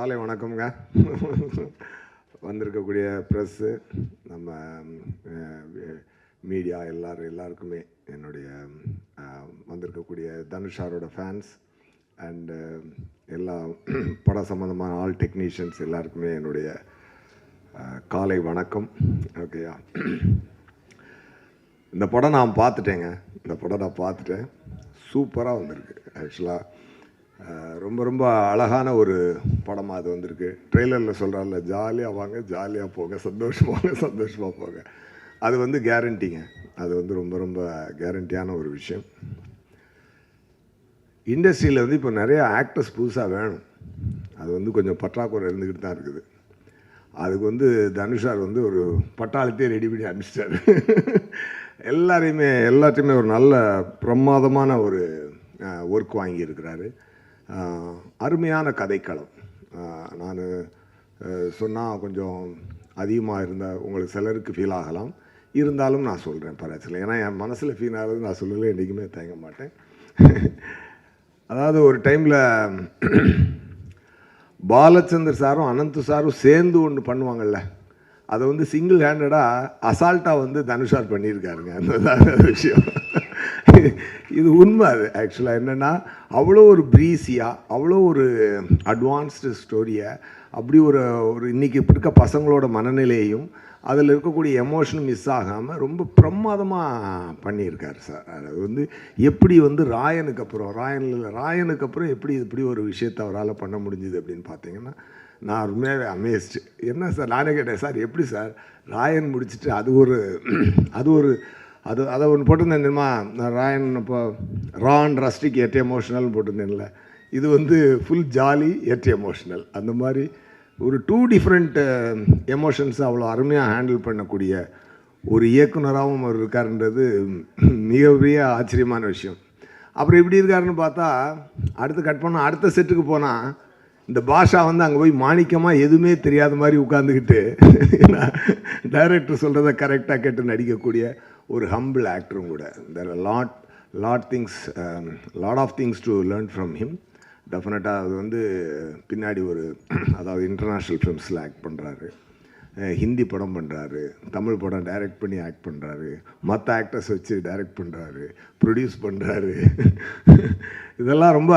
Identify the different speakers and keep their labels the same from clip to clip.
Speaker 1: காலை வணக்கம்ங்க. வந்திருக்கக்கூடிய ப்ரெஸ்ஸு நம்ம மீடியா எல்லாரும் எல்லாருக்குமே என்னுடைய வந்திருக்கக்கூடிய தனுஷாரோட ஃபேன்ஸ் அண்டு எல்லா படம் சம்மந்தமான ஆல் டெக்னீஷியன்ஸ் எல்லாருக்குமே என்னுடைய காலை வணக்கம். ஓகேயா இந்த படம் நான் பார்த்துட்டேங்க. இந்த படம் நான் பார்த்துட்டேன். சூப்பராக வந்திருக்கு. ஆக்சுவலாக ரொம்ப ரொம்ப அழகான ஒரு படமாக அது வந்திருக்கு. ட்ரெய்லரில் சொல்கிறார்ல ஜாலியாக வாங்க ஜாலியாக போங்க சந்தோஷமாக சந்தோஷமாக போங்க. அது வந்து கேரண்டிங்க அது வந்து ரொம்ப ரொம்ப கேரண்டியான ஒரு விஷயம். இண்டஸ்ட்ரியில் வந்து இப்போ நிறையா ஆக்டர்ஸ் புதுசாக வேணும். அது வந்து கொஞ்சம் பற்றாக்குறை இருந்துக்கிட்டு தான் இருக்குது. அதுக்கு வந்து தனுஷார் வந்து ஒரு பட்டாளத்தையே ரெடி பண்ணி அனுப்பிச்சிட்டார். எல்லாரையுமே எல்லாத்தையுமே ஒரு நல்ல பிரமாதமான ஒரு ஒர்க் வாங்கியிருக்கிறாரு அருமையான கதைக்களம். நான் சொன்னால் கொஞ்சம் அதிகமாக இருந்தால் உங்களுக்கு சிலருக்கு ஃபீல் ஆகலாம். இருந்தாலும் நான் சொல்கிறேன் பரவாயில்ல ஏன்னா என் மனசில் ஃபீல் ஆகுது நான் சொல்லலை என்றைக்குமே தயங்க மாட்டேன். அதாவது ஒரு டைமில் பாலச்சந்தர் சாரும் அனந்த் சாரும் சேர்ந்து ஒன்று பண்ணுவாங்கள்ல அதை வந்து சிங்கிள் ஹேண்டடாக அசால்ட்டாக வந்து தனுஷார் பண்ணியிருக்காருங்க. அந்த விஷயம். இது உண்மை அது ஆக்சுவலாக என்னென்னா அவ்வளோ ஒரு ப்ரீஸியாக அவ்வளோ ஒரு அட்வான்ஸ்டு ஸ்டோரியை அப்படி ஒரு ஒரு இன்றைக்கி இருக்க பசங்களோட மனநிலையையும் அதில் இருக்கக்கூடிய எமோஷனும் மிஸ் ஆகாமல் ரொம்ப பிரமாதமாக பண்ணியிருக்காரு சார் அது வந்து எப்படி வந்து ராயனுக்கு அப்புறம் ராயனில் ராயனுக்கு அப்புறம் எப்படி இப்படி ஒரு விஷயத்தை அவரால் பண்ண முடிஞ்சுது அப்படின்னு பார்த்தீங்கன்னா நான் உண்மையாகவே அமேஸ்டு என்ன சார் நானே கேட்டேன் சார் எப்படி சார் ராயன் முடிச்சுட்டு அது ஒரு அது ஒரு அது அதை ஒன்று போட்டிருந்தேன் தெரியுமா? நான் ராயன் இப்போ ரான் ரஸ்டிக் எட் எமோஷனல் போட்டிருந்தேன்ல. இது வந்து ஃபுல் ஜாலி எட் எமோஷனல் அந்த மாதிரி ஒரு டூ டிஃப்ரெண்ட் எமோஷன்ஸ் அவ்வளோ அருமையாக ஹேண்டில் பண்ணக்கூடிய ஒரு இயக்குனராகவும் அவர் இருக்காருன்றது மிகப்பெரிய ஆச்சரியமான விஷயம். அப்புறம் எப்படி இருக்காருன்னு பார்த்தா அடுத்து கட் பண்ணால் அடுத்த செட்டுக்கு போனால் இந்த பாஷா வந்து அங்கே போய் மாணிக்கமாக எதுவுமே தெரியாத மாதிரி உட்காந்துக்கிட்டு டைரக்டர் சொல்கிறத கரெக்டாக கேட்டு நடிக்கக்கூடிய ஒரு ஹம்பிள் ஆக்டரும் கூட. There lot lot things lot of things to learn from him டெஃபினட்டாக அது வந்து பின்னாடி ஒரு அதாவது இன்டர்நேஷ்னல் ஃபிலிம்ஸில் ஆக்ட் பண்ணுறாரு ஹிந்தி படம் பண்ணுறாரு தமிழ் படம் டைரக்ட் பண்ணி ஆக்ட் பண்ணுறாரு மற்ற ஆக்டர்ஸ் வச்சு டைரக்ட் பண்ணுறாரு ப்ரொடியூஸ் பண்ணுறாரு இதெல்லாம் ரொம்ப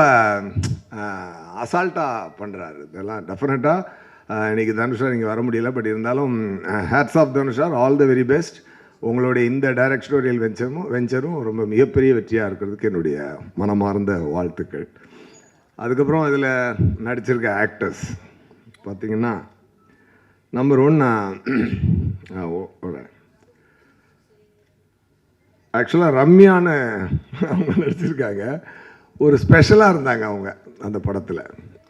Speaker 1: அசால்ட்டாக பண்ணுறாரு இதெல்லாம் டெஃபினட்டாக இன்றைக்கி தனுஷார் இங்கே வர முடியல பட் இருந்தாலும் ஹேட்ஸ் ஆஃப் தனுஷார் ஆல் த வெரி பெஸ்ட் உங்களுடைய இந்த டைரக்டோரியல் வெஞ்சரும் வெஞ்சரும் ரொம்ப மிகப்பெரிய வெற்றியாக இருக்கிறதுக்கு என்னுடைய மனமார்ந்த வாழ்த்துக்கள். அதுக்கப்புறம் இதில் நடிச்சிருக்க ஆக்டர்ஸ் பார்த்தீங்கன்னா நம்பர் ஒன் ஆக்சுவலாக ரம்யான்னு அவங்க நடிச்சிருக்காங்க. ஒரு ஸ்பெஷலாக இருந்தாங்க அவங்க அந்த படத்தில்.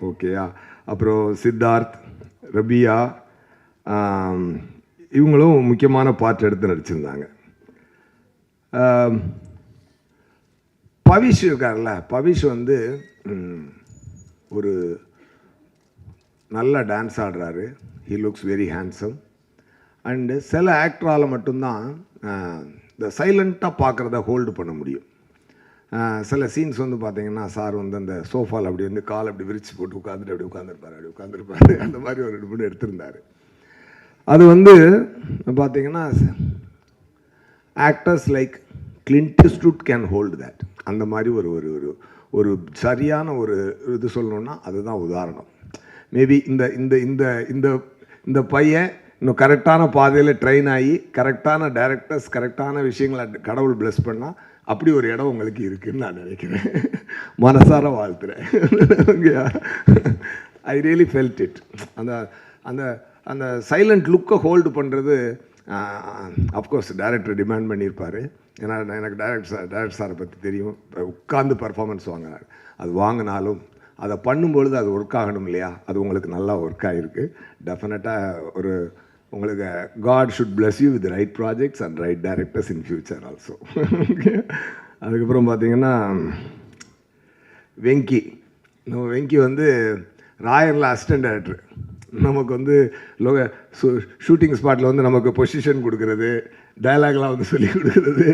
Speaker 1: ஓகேயா அப்புறம் சித்தார்த் ரபியா இவங்களும் முக்கியமான பார்ட் எடுத்து நடிச்சிருந்தாங்க. பவிஷ் இருக்கார்ல பவிஷ் வந்து ஒரு நல்ல டான்ஸ் ஆடுறாரு. He looks very handsome and சில ஆக்டரால் மட்டும்தான் இந்த சைலண்ட்டாக பார்க்குறத ஹோல்டு பண்ண முடியும். சில சீன்ஸ் வந்து பார்த்தீங்கன்னா சார் வந்து அந்த சோஃபாவில் அப்படி வந்து கால் அப்படி விரித்து போட்டு உட்காந்துட்டு அப்படி உட்காந்துருப்பாரு அப்படி உட்காந்துருப்பாரு அந்த மாதிரி ஒரு ரெண்டு மூணு எடுத்திருந்தாரு. அது வந்து பார்த்தீங்கன்னா actors like Clint Eastwood can hold that அந்த மாதிரி ஒரு ஒரு ஒரு ஒரு சரியான ஒரு இது சொல்லணும்னா அதுதான் உதாரணம். மேபி இந்த இந்த இந்த இந்த இந்த பையன் இன்னும் கரெக்டான பாதையில் ட்ரெயின் ஆகி கரெக்டான டைரக்டர்ஸ் கரெக்டான விஷயங்களை கடவுள் பிளஸ் பண்ணால் அப்படி ஒரு இடம் உங்களுக்கு இருக்குதுன்னு நான் நினைக்கிறேன். மனசார வாழ்த்துறேன். ஐ ரியலி ஃபெல்ட் இட் அந்த அந்த அந்த சைலண்ட் லுக்கை ஹோல்டு பண்ணுறது அஃப்கோர்ஸ் டைரக்டர் டிமாண்ட் பண்ணியிருப்பார். ஏன்னா நான் எனக்கு டைரக்டர் சார் டைரக்டர் சாரை பற்றி தெரியும். உட்காந்து பர்ஃபாமன்ஸ் வாங்கினார் அது வாங்கினாலும் அதை பண்ணும்பொழுது அது ஒர்க் ஆகணும் இல்லையா? அது உங்களுக்கு நல்லா ஒர்க் ஆகிருக்கு டெஃபினட்டாக ஒரு உங்களுக்கு god should bless you with right projects and right directors in future also அதுக்கப்புறம் பார்த்தீங்கன்னா வெங்கி நம்ம வெங்கி வந்து ராயரில் அசிஸ்டன்ட் டைரக்டர் நமக்கு வந்து லோக ஷூட்டிங் ஸ்பாட்டில் வந்து நமக்கு பொசிஷன் கொடுக்குறது டைலாக்லாம் வந்து சொல்லி கொடுக்குறது.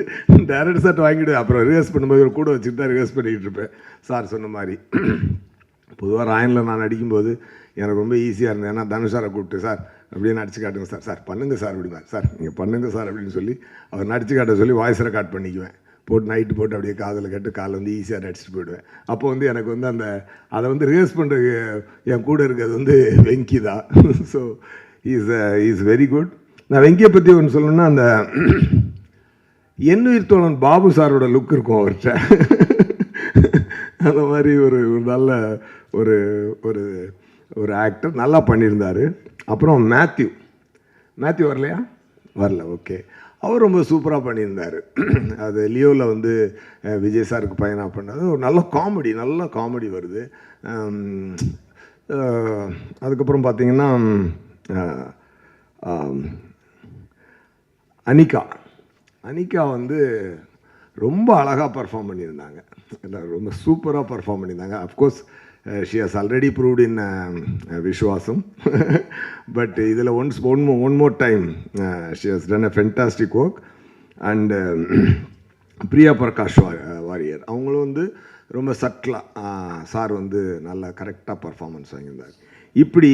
Speaker 1: டேரக்ட் சார்ட் வாங்கிட்டு அப்புறம் ரிஹர்ஸ் பண்ணும்போது ஒரு கூட வச்சுட்டு தான் ரிஹர்ஸ் பண்ணிக்கிட்டு இருப்பேன். சார் சொன்ன மாதிரி. பொதுவாக ராயனில் நான் நடிக்கும்போது எனக்கு ரொம்ப ஈஸியாக இருந்தது. ஏன்னா தனுஷாரை கூப்பிட்டு சார் அப்படியே நடிச்சு காட்டுங்க சார் சார் பண்ணுங்கள் சார் அப்படிமா சார் நீங்கள் பண்ணுங்கள் சார் அப்படின்னு சொல்லி அவர் நடிச்சு காட்ட சொல்லி வாய்ஸ் ரெக்கார்ட் பண்ணிக்குவேன். போட்டு நைட்டு போட்டு அப்படியே காதில் கட்டு காலை வந்து ஈஸியாக நடிச்சிட்டு போயிடுவேன். அப்போ வந்து எனக்கு வந்து அந்த அதை வந்து ரிஹர்ஸ் பண்ணுறது என் கூட இருக்கிறது வந்து வெங்கி தான். So is is very good நான் வெங்கியை பற்றி ஒன்று சொல்லணும்னா அந்த எண்ணுயிர் தோழன் பாபு சாரோட லுக் இருக்கும் அவர்கிட்ட. அந்த மாதிரி ஒரு ஒரு நல்ல ஒரு ஒரு ஒரு ஆக்டர் நல்லா பண்ணியிருந்தார். அப்புறம் மேத்யூ மேத்யூ வரலையா? வரல ஓகே அவர் ரொம்ப சூப்பராக பண்ணியிருந்தார். அது லியோவில் வந்து விஜய் சாருக்கு பையனாக பண்ணது. ஒரு நல்ல காமெடி நல்ல காமெடி வருது. அதுக்கப்புறம் பார்த்தீங்கன்னா அனிகா. அனிகா வந்து ரொம்ப அழகாக பர்ஃபார்ம் பண்ணியிருந்தாங்க. ரொம்ப சூப்பராக பர்ஃபார்ம் பண்ணியிருந்தாங்க. Of course she has already proved in Viswasam but இதில் once one mo one more time she has done a fantastic work and Priya Prakash Varrier அவங்களும் வந்து ரொம்ப சட்டிலாக சார் வந்து நல்லா கரெக்டாக பர்ஃபார்மன்ஸ் வாங்கியிருந்தார். இப்படி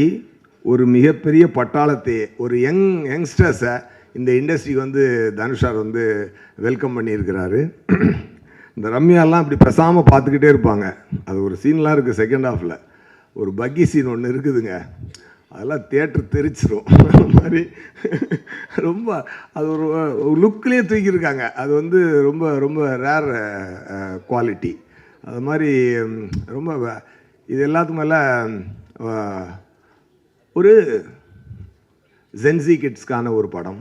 Speaker 1: ஒரு மிகப்பெரிய பட்டாளத்தை ஒரு யங் யங்ஸ்டர்ஸை இந்த இண்டஸ்ட்ரிக்கு வந்து தனுஷார் வந்து வெல்கம் பண்ணியிருக்கிறாரு. இந்த ரம்யாலாம் அப்படி பேசாமல் பார்த்துக்கிட்டே இருப்பாங்க. அது ஒரு சீன்லாம் இருக்குது செகண்ட் ஹாஃபில் ஒரு பக்கி சீன் ஒன்று இருக்குதுங்க. அதெல்லாம் தேட்டர் தெரிச்சிடும் அந்த மாதிரி. ரொம்ப அது ஒரு லுக்லேயே தூக்கியிருக்காங்க. அது வந்து ரொம்ப ரொம்ப ரேர் குவாலிட்டி அது மாதிரி ரொம்ப இது எல்லாத்துக்கு மேலே ஒரு ஜென்சி கிட்ஸ்க்கான ஒரு படம்.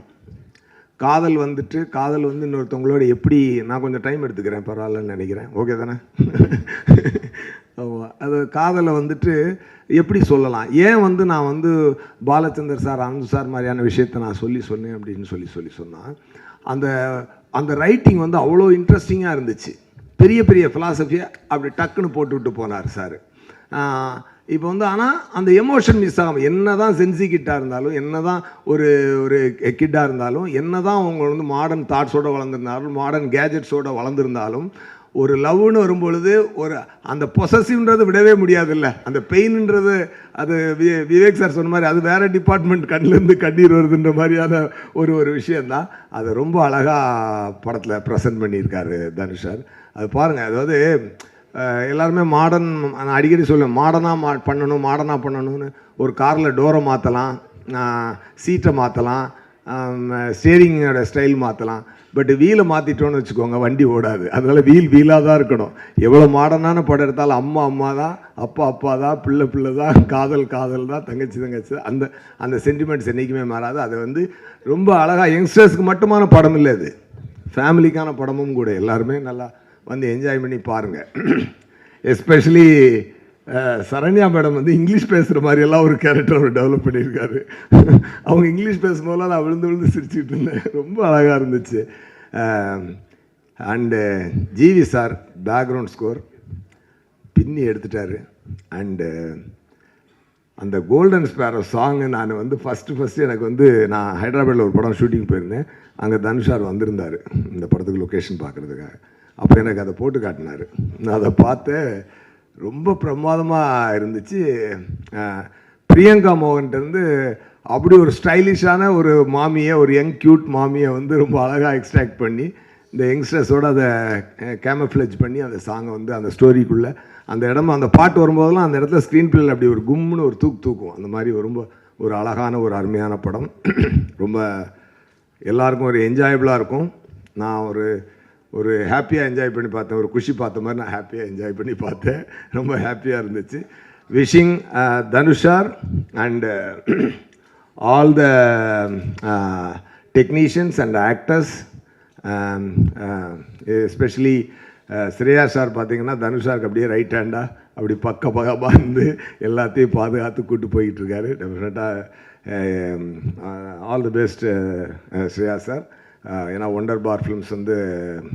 Speaker 1: காதல் வந்துட்டு காதல் வந்து இன்னொருத்தவங்களோட எப்படி நான் கொஞ்சம் டைம் எடுத்துக்கிறேன் பரவாயில்லன்னு நினைக்கிறேன். ஓகே தானே? ஆமாம் அது காதலை வந்துட்டு எப்படி சொல்லலாம்? ஏன் வந்து நான் வந்து பாலச்சந்தர் சார் அனந்த் சார் மாதிரியான விஷயத்தை நான் சொல்லி சொன்னேன் அப்படின்னு சொல்லி சொல்லி சொன்னால் அந்த அந்த ரைட்டிங் வந்து அவ்வளோ இன்ட்ரெஸ்டிங்காக இருந்துச்சு. பெரிய பெரிய ஃபிலாசபியை அப்படி டக்குன்னு போட்டு விட்டு போனார் சார். இப்போ வந்து ஆனால் அந்த எமோஷன் மிஸ் ஆகும் என்ன தான் சென்சி கிட்டாக இருந்தாலும் என்ன தான் ஒரு ஒரு கிட்டாக இருந்தாலும் என்ன தான் அவங்க வந்து மாடர்ன் தாட்ஸோடு வளர்ந்துருந்தாலும் மாடர்ன் கேஜெட்ஸோடு வளர்ந்துருந்தாலும் ஒரு லவ்னு வரும்பொழுது ஒரு அந்த பொசசிவ்ன்றது விடவே முடியாதுல்ல. அந்த பெயின்ன்றது அது விவேக் சார் சொன்ன மாதிரி அது வேறு டிபார்ட்மெண்ட் கண்ணிலேருந்து கண்ணீர் வருதுன்ற மாதிரியான ஒரு ஒரு விஷயந்தான் அதை ரொம்ப அழகாக படத்தில் ப்ரெசென்ட் பண்ணியிருக்காரு தனுஷ் சார் அது பாருங்கள் அதாவது எல்லாருமே மாடர்ன் நான் அடிக்கடி சொல்லுவேன் மாடர்னாக மா பண்ணணும் மாடர்னாக பண்ணணும்னு ஒரு காரில் டோரை மாற்றலாம் சீட்டை மாற்றலாம் ஸ்டேரிங்கோட ஸ்டைல் மாற்றலாம் பட் வீலை மாற்றிட்டோன்னு வச்சுக்கோங்க வண்டி ஓடாது. அதனால் வீல் வீலாக தான் இருக்கணும். எவ்வளோ மாடர்னான படம் எடுத்தாலும் அம்மா அம்மா தான் அப்பா அப்பா தான் பிள்ளை பிள்ளை தான் காதல் காதல் தான் தங்கச்சி தங்கச்சி. அந்த அந்த சென்டிமெண்ட்ஸ் என்றைக்குமே மாறாது. அது வந்து ரொம்ப அழகாக யங்ஸ்டர்ஸ்க்கு மட்டுமான படம் இல்லை அது ஃபேமிலிக்கான படமும் கூட எல்லாருமே நல்லா வந்து என்ஜாய் பண்ணி பாருங்கள் எஸ்பெஷலி சரண்யா மேடம் வந்து இங்கிலீஷ் பேசுகிற மாதிரியெல்லாம் ஒரு கேரக்டர் அவர் டெவலப் பண்ணியிருக்காரு. அவங்க இங்கிலீஷ் பேசும்போதெல்லாம் நான் விழுந்து விழுந்து சிரிச்சுட்டு இருந்தேன். ரொம்ப அழகாக இருந்துச்சு. And GV sir background score பின்னி எடுத்துட்டாரு. அண்டு அந்த கோல்டன் ஸ்பேரோ சாங்கு நான் வந்து ஃபஸ்ட்டு ஃபஸ்ட்டு எனக்கு வந்து நான் ஹைதராபாத்தில் ஒரு படம் ஷூட்டிங் போயிருந்தேன். அங்கே தனுஷார் வந்திருந்தார். இந்த படத்துக்கு லொக்கேஷன் பார்க்குறதுக்காக. அப்போ எனக்கு அதை போட்டு காட்டினார். நான் அதை பார்த்து ரொம்ப பிரமாதமாக இருந்துச்சு. பிரியங்கா மோகன்கிட்டருந்து அப்படி ஒரு ஸ்டைலிஷான ஒரு மாமியை ஒரு யங் க்யூட் மாமியை வந்து ரொம்ப அழகாக எக்ஸ்ட்ராக்ட் பண்ணி இந்த யங்ஸ்டர்ஸோட அதை கேமஃப்ளேஜ் பண்ணி அந்த சாங்கை வந்து அந்த ஸ்டோரிக்குள்ளே அந்த இடம் அந்த பாட்டு வரும்போதெல்லாம் அந்த இடத்துல ஸ்க்ரீன் பிளேயில் அப்படி ஒரு கும்னு ஒரு தூக்கு தூக்கும். அந்த மாதிரி ரொம்ப ஒரு அழகான ஒரு அருமையான படம். ரொம்ப எல்லாருக்கும் ஒரு என்ஜாயபிளாக இருக்கும். நான் ஒரு ஒரு ஹாப்பியாக என்ஜாய் பண்ணி பார்த்தேன். ஒரு குஷி பார்த்த மாதிரி நான் ஹாப்பியாக என்ஜாய் பண்ணி பார்த்தேன். ரொம்ப ஹாப்பியாக இருந்துச்சு. Wishing தனுஷார் and all the technicians and actors especially Shreya sir பார்த்தீங்கன்னா தனுஷாருக்கு அப்படியே ரைட் ஹேண்டாக அப்படி பக்க பகமாக இருந்து எல்லாத்தையும் பாதுகாத்து கூட்டு போய்கிட்டு இருக்காரு. டெஃபினட்டாக all the best Shreya sir ஏன்னா ஒண்டர் பார் ஃபிலிம்ஸ் வந்து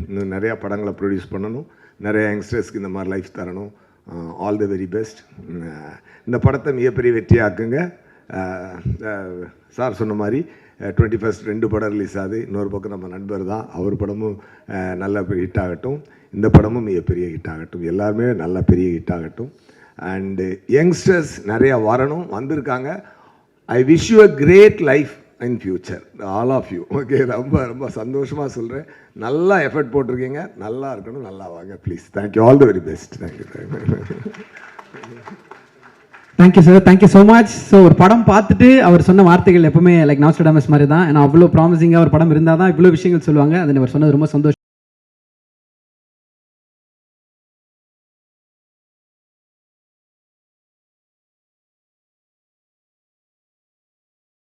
Speaker 1: இன்னும் நிறையா படங்களை ப்ரொடியூஸ் பண்ணணும். நிறைய யங்ஸ்டர்ஸ்க்கு இந்த மாதிரி லைஃப் தரணும். ஆல் தி வெரி பெஸ்ட் இந்த படத்தை மிகப்பெரிய வெற்றியாக்குங்க. சார் சொன்ன மாதிரி டுவெண்ட்டி ஃபஸ்ட் ரெண்டு படம் ரிலீஸ் ஆகுது. இன்னொரு பக்கம் நம்ம நண்பர் தான். அவர் படமும் நல்ல ஹிட் ஆகட்டும். இந்த படமும் மிகப்பெரிய ஹிட் ஆகட்டும். எல்லாருமே நல்ல பெரிய ஹிட் ஆகட்டும். அண்டு யங்ஸ்டர்ஸ் நிறையா வரணும். வந்திருக்காங்க. I wish you a great life in future all of you okay ரொம்ப ரொம்ப சந்தோஷமாக சொல்கிறேன் நல்லா எஃபர்ட் போட்டிருக்கீங்க. நல்லா இருக்கணும் நல்லா வாங்க please thank you all the very best thank you
Speaker 2: thank you sir thank you so much so ஒரு படம் பார்த்துட்டு அவர் சொன்ன வார்த்தைகள் எப்பவுமே லைக் நாஸ்டடாமஸ் மாதிரி தான் ஏன்னா அவ்வளோ ப்ராமிசிங்காக ஒரு படம் இருந்தால் தான் இவ்வளோ விஷயங்கள் சொல்லுவாங்க. அது அவர் சொன்னது ரொம்ப சந்தோஷம்.